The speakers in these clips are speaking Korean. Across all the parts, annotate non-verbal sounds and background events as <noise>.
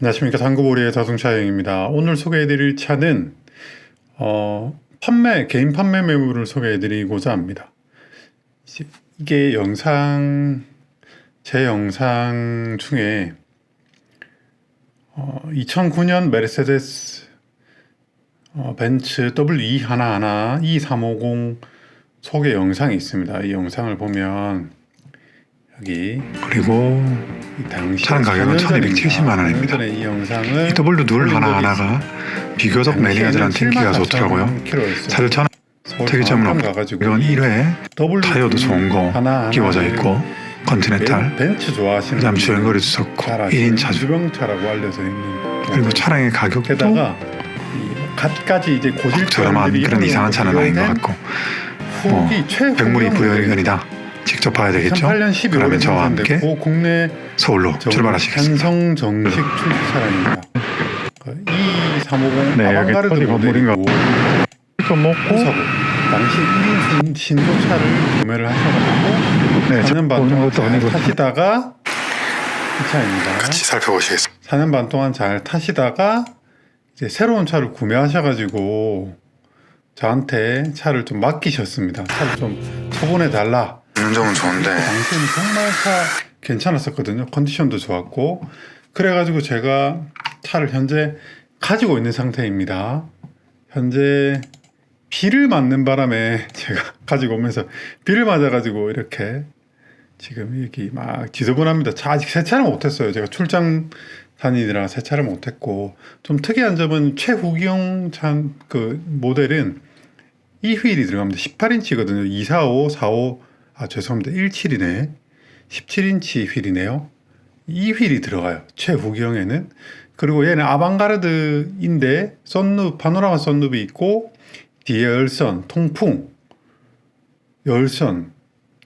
안녕하십니까 상구보리의 자동차 여행입니다. 오늘 소개해드릴 차는 어, 판매 개인 판매 매물을 소개해드리고자 합니다. 이게 영상 제 영상 중에 어, 2009년 메르세데스 어, 벤츠 W2 하나하나 E350 소개 영상이 있습니다. 이 영상을 보면 여기 그리고 차량 가격은 1270만 원입니다. 전에 이 W 둘 하나 하나가 비교적 매니아들한테 인기가 좋더라고요. 차를 천 특이점은 없고 이건 1회 타이어도 좋은 거 끼워져 있고 컨티넨탈 벤츠 좋아하시는 그다음 주행거리도 좋고 1인 차주 주병차라고 알려져 있는 그리고 차량의 가격도 갖가지 이제 고질 저렴한 그런 이상한 차는 아닌 것 같고 뭐 백물이 불여일견이다 직접 봐야 되겠죠 2008년 12월에 그러면 저와 함께 생산됐고 국내 서울로 출발하시겠습니다 현성 정식 출시 차량입니다. 이350 네, 아방가르드 좀 먹고 당시 1인 신조차를 구매를 하셔가지고 네, 4년 반 동안 잘 타시다가 이 차입니다. 같이 살펴보시겠습니다 4년 반 동안 잘 타시다가 이제 새로운 차를 구매하셔가지고 저한테 차를 좀 맡기셨습니다. 차를 좀 처분해 달라. 운전은 좋은데 당시에는 정말 차 괜찮았었거든요. 컨디션도 좋았고 그래가지고 제가 차를 현재 가지고 있는 상태입니다. 현재 비를 맞는 바람에 <laughs> 제가 가지고 오면서 비를 맞아가지고 이렇게 지금 여기 막 지저분합니다. 차 아직 세차를 못했어요. 제가 출장 다니느라 세차를 못했고 좀 특이한 점은 최후기용 차그 모델은 이 휠이 들어갑니다. 18인치거든요. 245, 45, 아 죄송합니다. 17이네. 17인치 휠이네요. 이 휠이 들어가요. 최후기용에는. 그리고 얘는 아방가르드인데 썬루프, 파노라마 썬루프이 있고 뒤에 열선, 통풍, 열선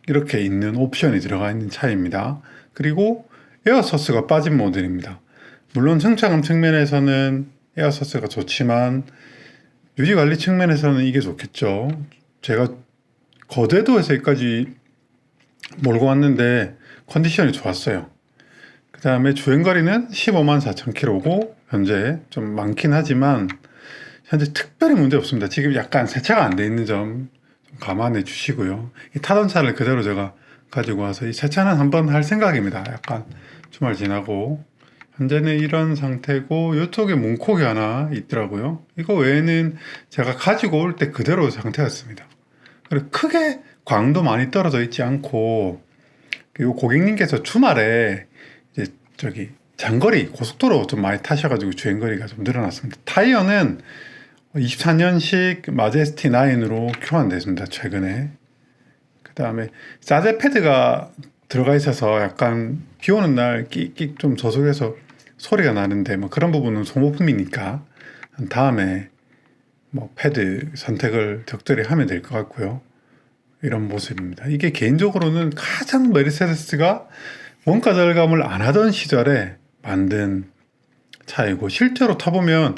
이렇게 있는 옵션이 들어가 있는 차입니다. 그리고 에어서스가 빠진 모델입니다. 물론 승차감 측면에서는 에어서스가 좋지만 유지 관리 측면에서는 이게 좋겠죠. 제가 거제도에서 여기까지 몰고 왔는데 컨디션이 좋았어요. 그 다음에 주행거리는 15만 4천 킬로고 현재 좀 많긴 하지만 현재 특별히 문제 없습니다. 지금 약간 세차가 안 돼 있는 점좀 감안해 주시고요. 이 타던 차를 그대로 제가 가지고 와서 이 세차는 한번 할 생각입니다. 약간 주말 지나고 현재는 이런 상태고 이쪽에 문콕이 하나 있더라고요. 이거 외에는 제가 가지고 올 때 그대로 상태였습니다. 그리고 크게 광도 많이 떨어져 있지 않고 그리고 고객님께서 주말에 이제 저기 장거리 고속도로 좀 많이 타셔가지고 주행거리가 좀 늘어났습니다. 타이어는 24년식 마제스티 9으로 교환됐습니다. 최근에. 그 다음에 사제 패드가 들어가 있어서 약간 비 오는 날 끽끽 좀 저속해서 소리가 나는데 뭐 그런 부분은 소모품이니까 다음에 뭐 패드 선택을 적절히 하면 될 것 같고요. 이런 모습입니다. 이게 개인적으로는 가장 메르세데스가 원가 절감을 안 하던 시절에 만든 차이고 실제로 타보면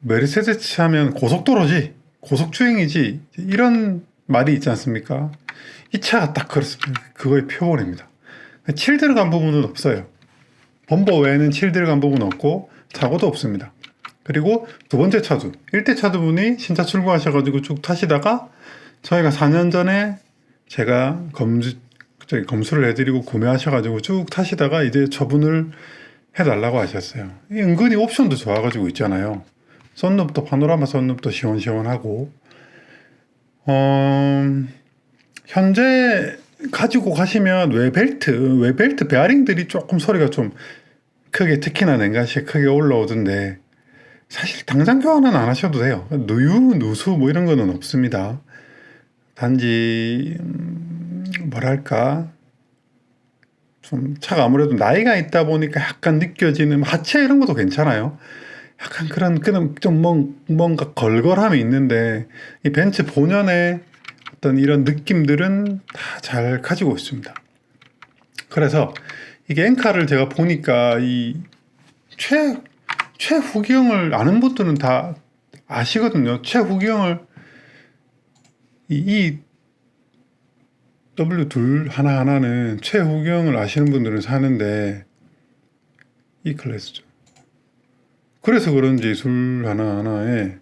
메르세데스 하면 고속도로지 고속주행이지 이런 말이 있지 않습니까? 이 차가 딱 그렇습니다. 그거의 표본입니다. 칠 들어간 부분은 없어요. 범버 외에는 칠 들어간 부분 없고 사고도 없습니다. 그리고 두 번째 차주, 1대 차주분이 신차 출고하셔가지고 쭉 타시다가 저희가 4년 전에 제가 검수, 저기 검수를 해드리고 구매하셔가지고 쭉 타시다가 이제 처분을 해달라고 하셨어요. 이 은근히 옵션도 좋아가지고 있잖아요. 썬루프도 파노라마 썬루프도 시원시원하고 어, 현재 가지고 가시면 외벨트 외벨트 베어링들이 조금 소리가 좀 크게 특히나 냉각시에 크게 올라오던데 사실 당장 교환은 안 하셔도 돼요. 누유 누수 뭐 이런 거는 없습니다. 단지 음, 뭐랄까 좀 차가 아무래도 나이가 있다 보니까 약간 느껴지는 하체 이런 것도 괜찮아요. 약간 그런 그런 좀 뭔- 뭔가 걸걸함이 있는데 이 벤츠 본연의 어떤 이런 느낌들은 다 잘 가지고 있습니다. 그래서 이게 엔카를 제가 보니까 이 최 최후경을 아는 분들은 다 아시거든요. 최후경을 이, 이 W 둘 하나 하나는 최후경을 아시는 분들은 사는데 이 클래스죠. 그래서 그런지 술 하나하나에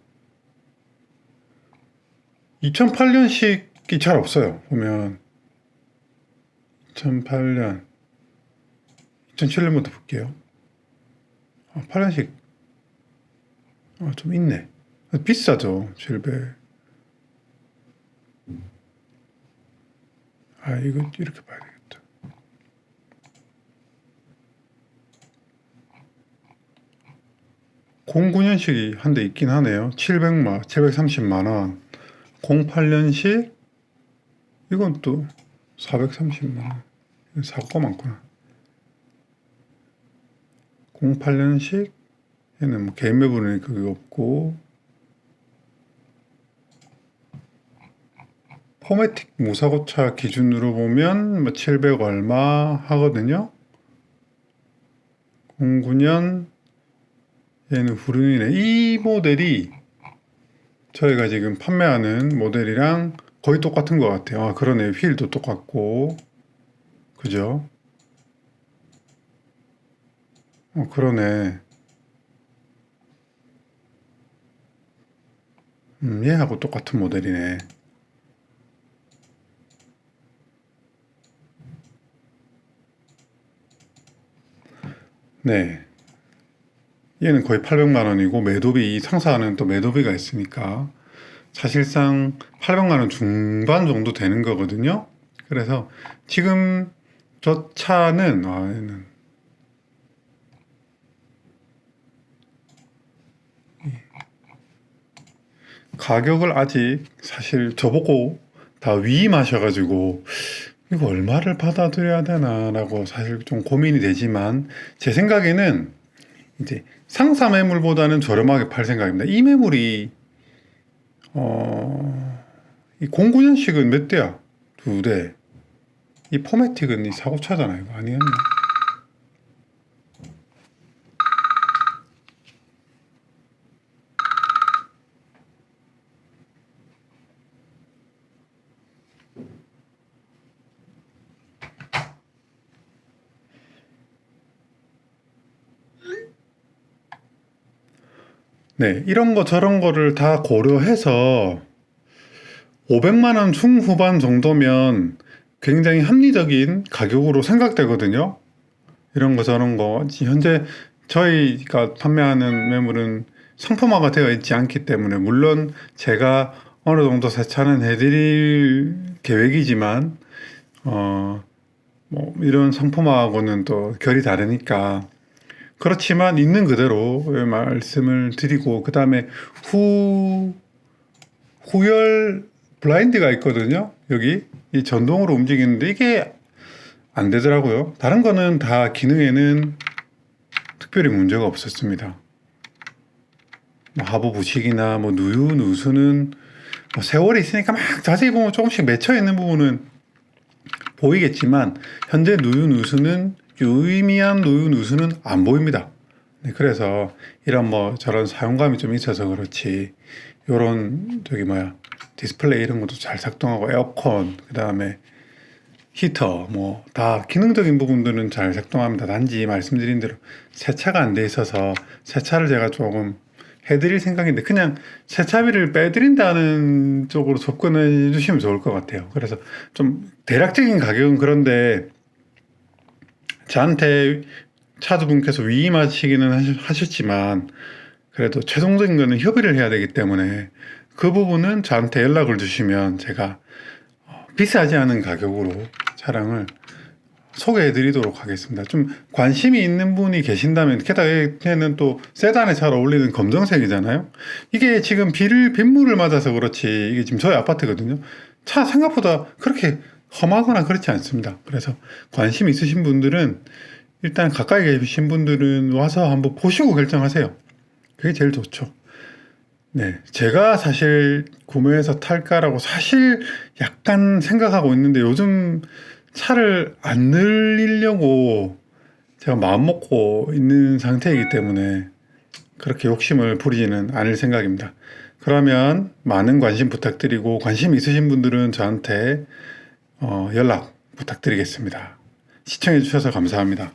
2008년식이 잘 없어요. 보면 2008년 2007년부터 볼게요. 아, 8년식 아, 좀 있네. 비싸죠. 700. 아, 이거 이렇게 봐야 되겠다. (09년식이 한 대 있긴 하네요) (700만) (730만 원) (08년식) 이건 또 (430만 원) 사고가 많구나 (08년식) 얘는 뭐 개인 매물은 그게 없고 포매틱 무사고차 기준으로 보면 뭐 700 얼마 하거든요. 09년 얘는 후륜이네. 이 모델이 저희가 지금 판매하는 모델이랑 거의 똑같은 것 같아요. 아, 그러네. 휠도 똑같고. 그죠? 어, 그러네. 음, 얘하고 똑같은 모델이네. 네. 얘는 거의 800만 원이고 매도비 상사하는 또 매도비가 있으니까 사실상 800만 원 중반 정도 되는 거거든요. 그래서 지금 저 차는 아 얘는 가격을 아직 사실 저보고 다 위임하셔가지고 이거 얼마를 받아들여야 되나라고 사실 좀 고민이 되지만 제 생각에는 이제 상사 매물보다는 저렴하게 팔 생각입니다. 이 매물이 어, 이 09년식은 몇 대야? 두 대. 이 포매틱은 이 사고 차잖아요. 이거 아니었나? 네, 이런 거 저런 거를 다 고려해서 500만 원 중후반 정도면 굉장히 합리적인 가격으로 생각되거든요. 이런 거 저런 거 현재 저희가 판매하는 매물은 상품화가 되어 있지 않기 때문에 물론 제가 어느 정도 세차는 해드릴 계획이지만 어 뭐 이런 상품화하고는 또 결이 다르니까 그렇지만 있는 그대로 말씀을 드리고 그 다음에 후 후열 블라인드가 있거든요. 여기 이 전동으로 움직이는데 이게 안 되더라고요. 다른 거는 다 기능에는 특별히 문제가 없었습니다. 뭐 하부 부식이나 뭐 누유 누수는 뭐 세월이 있으니까 막 자세히 보면 조금씩 맺혀 있는 부분은 보이겠지만 현재 누유 누수는 유의미한 누유 누수는 안 보입니다. 네, 그래서 이런 뭐 저런 사용감이 좀 있어서 그렇지 요런 저기 뭐야 디스플레이 이런 것도 잘 작동하고 에어컨 그 다음에 히터 뭐 다 기능적인 부분들은 잘 작동합니다. 단지 말씀드린 대로 세차가 안 돼 있어서 세차를 제가 조금 해드릴 생각인데 그냥 세차비를 빼드린다는 쪽으로 접근해 주시면 좋을 것 같아요. 그래서 좀 대략적인 가격은 그런데 저한테 차주분께서 위임하시기는 하셨- 하셨지만 그래도 최종적인 거는 협의를 해야 되기 때문에 그 부분은 저한테 연락을 주시면 제가 어, 비싸지 않은 가격으로 차량을 소개해 드리도록 하겠습니다. 좀 관심이 있는 분이 계신다면 게다가 얘는 또 세단에 잘 어울리는 검정색이잖아요. 이게 지금 비를 빗물을 맞아서 그렇지 이게 지금 저희 아파트거든요. 차 생각보다 그렇게 험하거나 그렇지 않습니다. 그래서 관심 있으신 분들은 일단 가까이 계신 분들은 와서 한번 보시고 결정하세요. 그게 제일 좋죠. 네, 제가 사실 구매해서 탈까라고 사실 약간 생각하고 있는데 요즘 차를 안 늘리려고 제가 마음 먹고 있는 상태이기 때문에 그렇게 욕심을 부리지는 않을 생각입니다. 그러면 많은 관심 부탁드리고 관심 있으신 분들은 저한테 어, 연락 부탁드리겠습니다. 시청해 주셔서 감사합니다.